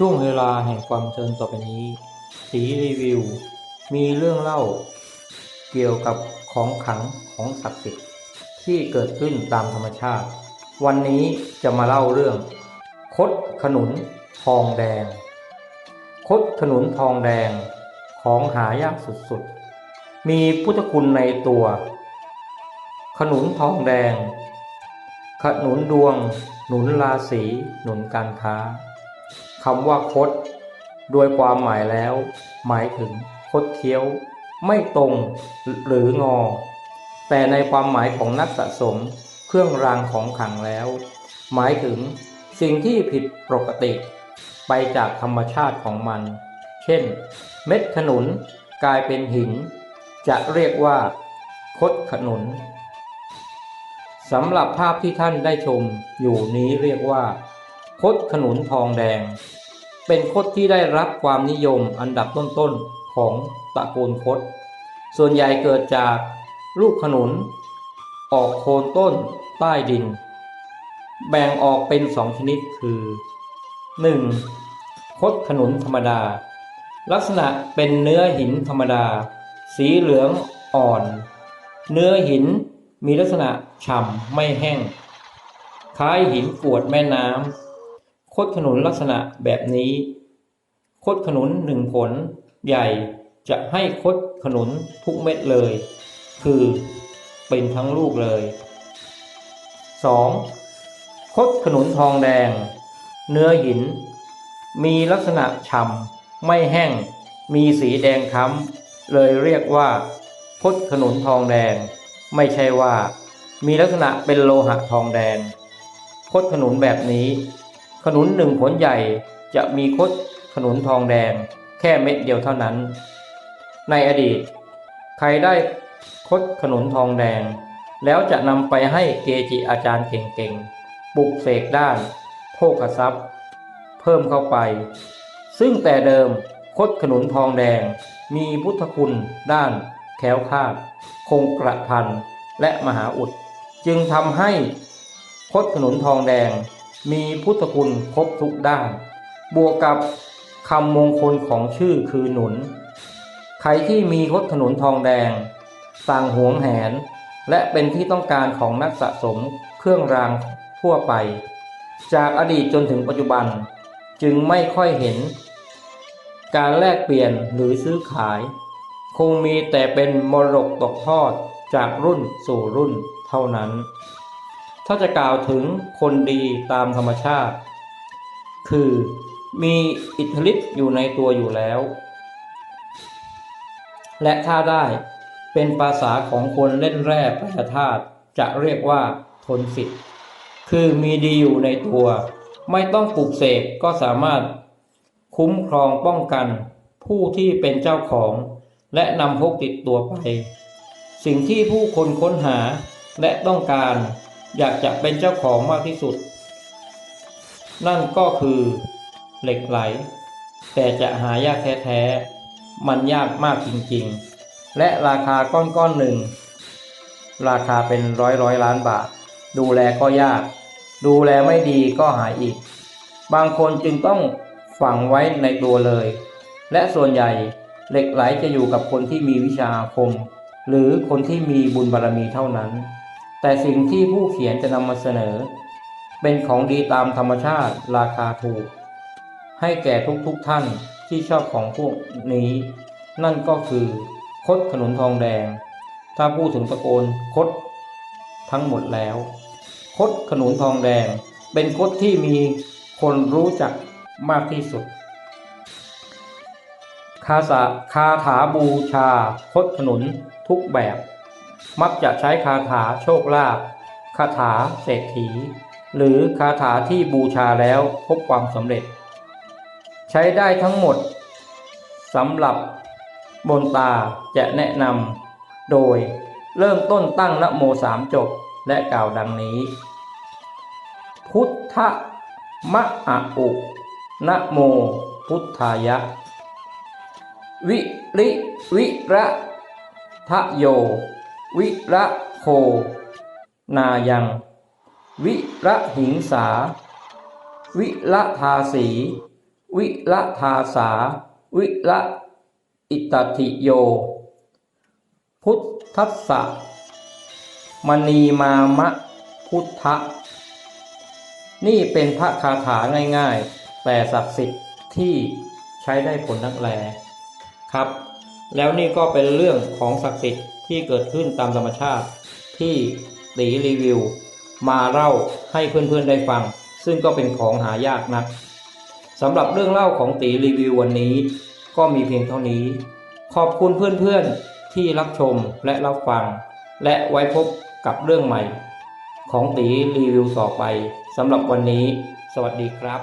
ช่วงเวลาแห่งความเชิญต่อไปนี้ สีรีวิว มีเรื่องเล่า เกี่ยวกับของขังของศักดิ์สิทธิ์ที่เกิดขึ้นตามธรรมชาติ วันนี้จะมาเล่าเรื่อง คดขนุนทองแดง คดขนุนทองแดงของหายากสุดๆ มีพุทธคุณในตัว ขนุนทองแดง ขนุนดวง หนุนราศีหนุนการค้า คำว่าคดโดยความหมายแล้ว หมายถึงคดเคี้ยว ไม่ตรงหรืองอ แต่ในความหมายของนักสะสมเครื่องรางของขังแล้ว หมายถึงสิ่งที่ผิดปกติ ไปจากธรรมชาติของมัน เช่น เม็ดขนุนกลายเป็นหิน จะเรียกว่า คดขนุนสำหรับภาพที่ท่านได้ชมอยู่นี้เรียกว่า คดขนุนทองแดง เป็นคดที่ได้รับความนิยมอันดับต้นๆของตระกูลคดส่วนใหญ่เกิดจากลูกขนุน ออกโคนต้นใต้ดิน แบ่งออกเป็นสองชนิดคือ 1. คดขนุนธรรมดา ลักษณะเป็นเนื้อหินธรรมดา สีเหลืองอ่อน เนื้อหินมีลักษณะฉ่ำไม่แห้ง คล้ายหินกวดแม่น้ำ คดขนุนลักษณะแบบนี้ คดขนุนหนึ่งผลใหญ่จะให้คดขนุนทุกเม็ดเลย คือเป็นทั้งลูกเลย 2. คดขนุนทองแดง เนื้อหิน มีลักษณะฉ่ำไม่แห้ง มีสีแดงค้ำเลยเรียกว่าคดขนุนทองแดง ไม่ใช่ว่า มีลักษณะเป็นโลหะทองแดงคดขนุนแบบนี้ ขนุนหนึ่งผลใหญ่จะมีคดขนุนทองแดงแค่เม็ดเดียวเท่านั้น ในอดีต ใครได้คดขนุนทองแดง แล้วจะนำไปให้เกจิอาจารย์เก่งๆปลุกเสกด้านโภคทรัพย์ เพิ่มเข้าไป ซึ่งแต่เดิมคดขนุนทองแดง มีพุทธคุณด้านแควคาด คงกระพันและมหาอุด จึงทำให้คดขนุนทองแดง มีพุทธคุณครบทุกด้าน บวกกับคำมงคลของชื่อคือหนุน ใครที่มีคดขนุนทองแดงต่งหวงแหน และเป็นที่ต้องการของนักสะสมเครื่องรางทั่วไป จากอดีตจนถึงปัจจุบันจึงไม่ค่อยเห็น การแลกเปลี่ยนหรือซื้อขาย คงมีแต่เป็นมรดกตกทอดจากรุ่นสู่รุ่นเท่านั้น ถ้าจะกล่าวถึงคนดีตามธรรมชาติ คือมีอิทธิฤทธิ์อยู่ในตัวอยู่แล้ว และถ้าได้เป็นภาษาของคนเล่นแร่ปรธาตุจะเรียกว่าทนสิทธิ์คือมีดีอยู่ในตัว ไม่ต้องปลูกเสกก็สามารถคุ้มครองป้องกัน ผู้ที่เป็นเจ้าของ และนำพกติดตัวไป สิ่งที่ผู้คนค้นหาและต้องการ อยากจะเป็นเจ้าของมากที่สุด นั่นก็คือเหล็กไหล แต่จะหายากแท้ๆ มันยากมากจริงๆ และราคาก้อนก้อนหนึ่ง ราคาเป็นร้อยร้อยล้านบาท ดูแลก็ยาก ดูแลไม่ดีก็หายอีก บางคนจึงต้องฝังไว้ในตัวเลย และส่วนใหญ่เหล็กไหลจะอยู่กับคนที่มีวิชาอาคม หรือคนที่มีบุญบารรมีเท่านั้น แต่สิ่งที่ผู้เขียนจะนำมาเสนอ เป็นของดีตามธรรมชาติราคาถูก ให้แก่ทุกๆทท่านที่ชอบของพวกนี้ นั่นก็คือคดขนุนทองแดง ถ้าพูดถึงตะโกนคดทั้งหมดแล้ว คดขนุนทองแดง เป็นคดที่มีคนรู้จักมากที่สุด คาสะคาถาบูชาคดขนุนทุกแบบ มักจะใช้คาถาโชคลาภคาถาเศรษฐี หรือคาถาที่บูชาแล้วพบความสำเร็จ ใช้ได้ทั้งหมดสำหรับบนตาจะแนะนำโดยเริ่มต้นตั้งนโมสามจบและกล่าวดังนี้ พุทธมะอะอุนะโมพุทธายะ วิริวิระทะโย วิระโค นายัง วิระหิงสา วิระทาสี วิละทาสา วิละอิตติโย พุทธัสสะมณีมามะพุทธะ นี่เป็นพระคาถาง่ายๆ แต่ศักดิ์สิทธิ์ที่ใช้ได้ผลนักแลครับ แล้วนี่ก็เป็นเรื่องของศักดิ์สิทธิ์ ที่เกิดขึ้นตามธรรมชาติ ที่ตีรีวิว มาเล่าให้เพื่อนๆได้ฟัง ซึ่งก็เป็นของหายากนักสำหรับเรื่องเล่าของตีรีวิววันนี้ ก็มีเพียงเท่านี้ ขอบคุณเพื่อนๆที่รับชมและรับฟัง และไว้พบกับเรื่องใหม่ ของตีรีวิวต่อไปสำหรับวันนี้ สวัสดีครับ